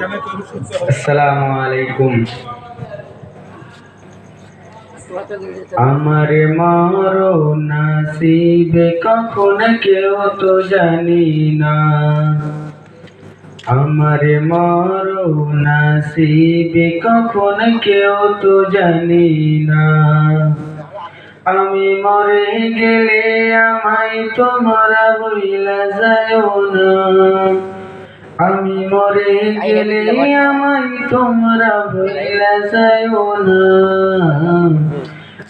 আসসালামু আলাইকুম। আমার মারো নাসিবে কখন কেউ তো জানি না। আমার মারো নাসিবে কখন কেউ তো জানি না। আমি মরে গেলে আমায় তোমরা বইলা যাও না। আমি মরে গেলে আমায় তোমরা বইলা যাও না।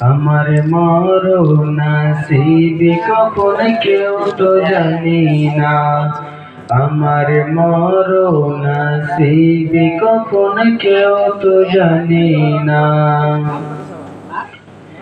আমার মরো নাসিবে কখন কেউ তো জানি না। আমার মরো নাসিবে কখন কেউ তো জানি না।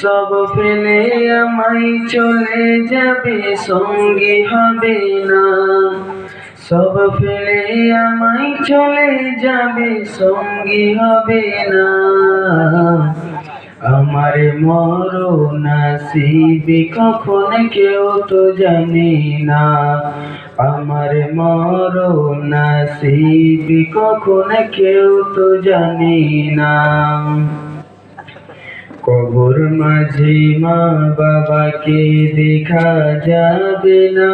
সব ফেলে আমায় চলে যাবে, সঙ্গী হবে না। সব ফেলে আমায় চলে যাবে, সঙ্গী হবে না। আমার মরো নাসিবে কখন কেউ তো জানে না। আমার মরো নাসিবে কখন কেউ তো জানে না। কবর মাঝে মা বাবাকে দেখা যাবে না।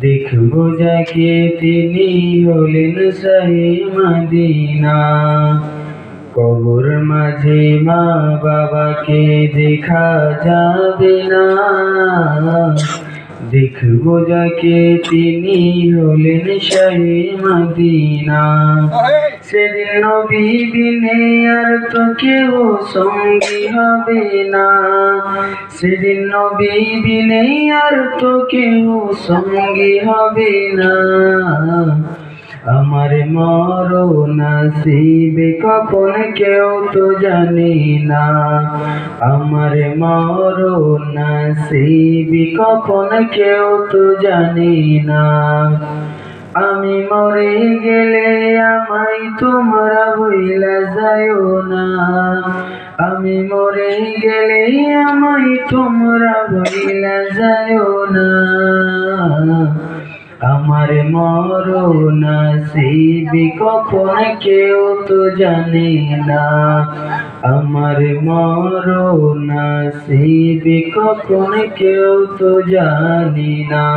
দেখব যাকে তিনি হলেন সাহি মাদিনা। কবর মাঝে মা বাবাকে দেখা যাবে না। দেখব যাকে তিনি হলেন শাহে মদিনা। সেদিন নবী বিনে আর তো কেউ সঙ্গী হবে না। সেদিন নবী বিনে আর তো কেউ সঙ্গী হবে না। আমার মরো নাসিবে কখন কেউ তো জানে না। আমার মরো নাসিবে কখন কেউ তো জানে না। আমি মরে গেলে আমায় তোমরা বইলা যাও না। আমি মরে গেলে আমায় তোমরা বইলা যাও না। আমার মর নাসিবি কখন কেউ তো জানে না। আমার মর নাসিবি কখন কেউ তো জানি না।